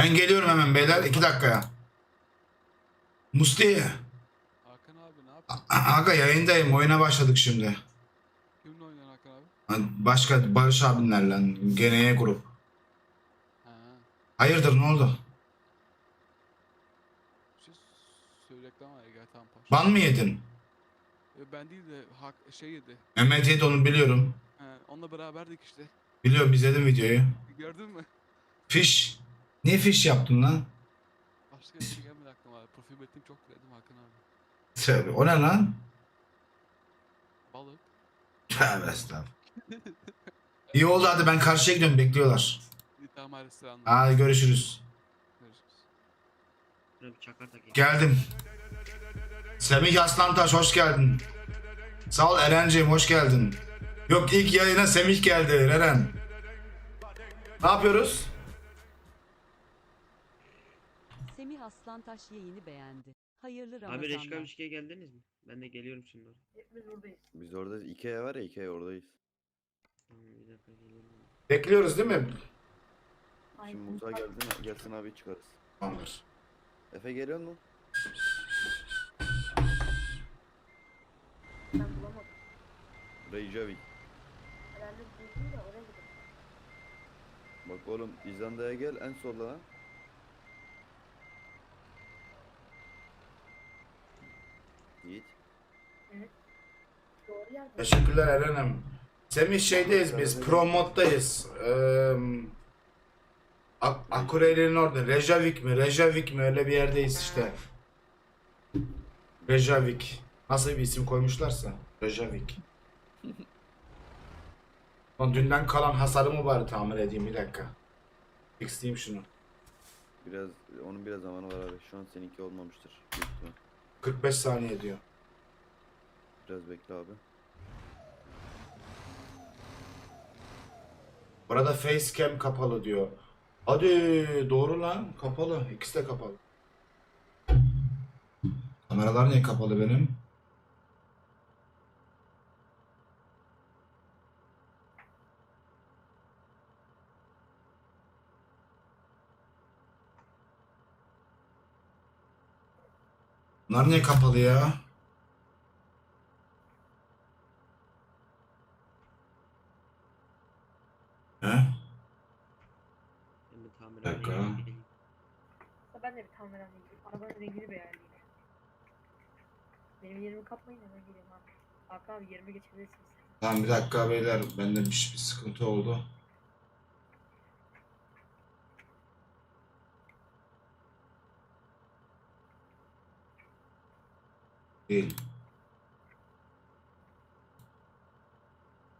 Ben geliyorum hemen beyler. iki dakikaya. Musti. Hakan abi ne yapıyorsun? Aga yayındayım. Oyuna başladık şimdi. Kimle oynuyorsun Hakan abi? Başka Barış abinlerle. Geneye grup. Ha. Hayırdır ne oldu? Bir şey söyleyecektim ama. Ban mı yedin? E, Ben değil de hak şey yedi. Mehmet yedi onu biliyorum. He, onunla beraberdik işte. Biliyorum izledim videoyu. Gördün mü? Fiş. Niye fiş yaptın lan? Başka bir şey gelmedi aklıma abi. Profil bettim çok dedim Hakan abi. Tövbe. O ne lan? Balık. Tövbe estağfurullah. İyi oldu hadi ben karşıya gidiyorum bekliyorlar. İtham restoranı. Hadi görüşürüz. Görüşürüz. Şuna bir çakar. Geldim. Semih Aslantaş hoş geldin. Sağ ol Eren'ciğim hoş geldin. Yok ilk yayına Semih geldi Eren. Ne yapıyoruz? Semih Aslantaş yayını beğendi. Hayırlı Abi Ramazanlar. Reşka Mişke'ye geldiniz mi? Ben de geliyorum şimdi oraya. Hepimiz buradayız. Biz orada Ikea var ya Ikea oradayız. Tamam bir dakika geliyorum. Bekliyoruz değil mi? Şimdi Aynen. mutfağa geldin, gelsin abi çıkarız. Tamamdır. Efe geliyor mu? Ben bulamadım. Reykjavik. Herhalde buldum da oraya gidelim. Bak oğlum İzlanda'ya gel en solda Yiğit. Doğru yerde. Teşekkürler Eren'im. Semih şeydeyiz biz. Pro moddayız. Ee, Ak- Akureyri'nin orada. Reykjavik mi? Reykjavik mi? Öyle bir yerdeyiz işte. Reykjavik. Nasıl bir isim koymuşlarsa. Reykjavik. Lan dünden kalan hasarımı bari tamir edeyim bir dakika. Fixleyeyim şunu. Biraz onun biraz zamanı var abi. Şu an seninki olmamıştır. Büyük ihtimal. 45 saniye diyor. Biraz bekle abi. Burada facecam kapalı diyor. Hadi doğru lan kapalı. İkisi de kapalı. Kameralar niye kapalı benim? Bunlar niye kapalı ya? He? Ben de tamir Dakika. Ben de bir tamirhaneye gideyim. Arabanın rengini beğendim. Benim yerimi kapmayın hemen geleyim abi. Hakan abi yerime geçebilirsiniz. Tamam bir dakika beyler. Bende bir, bir sıkıntı oldu. Değil.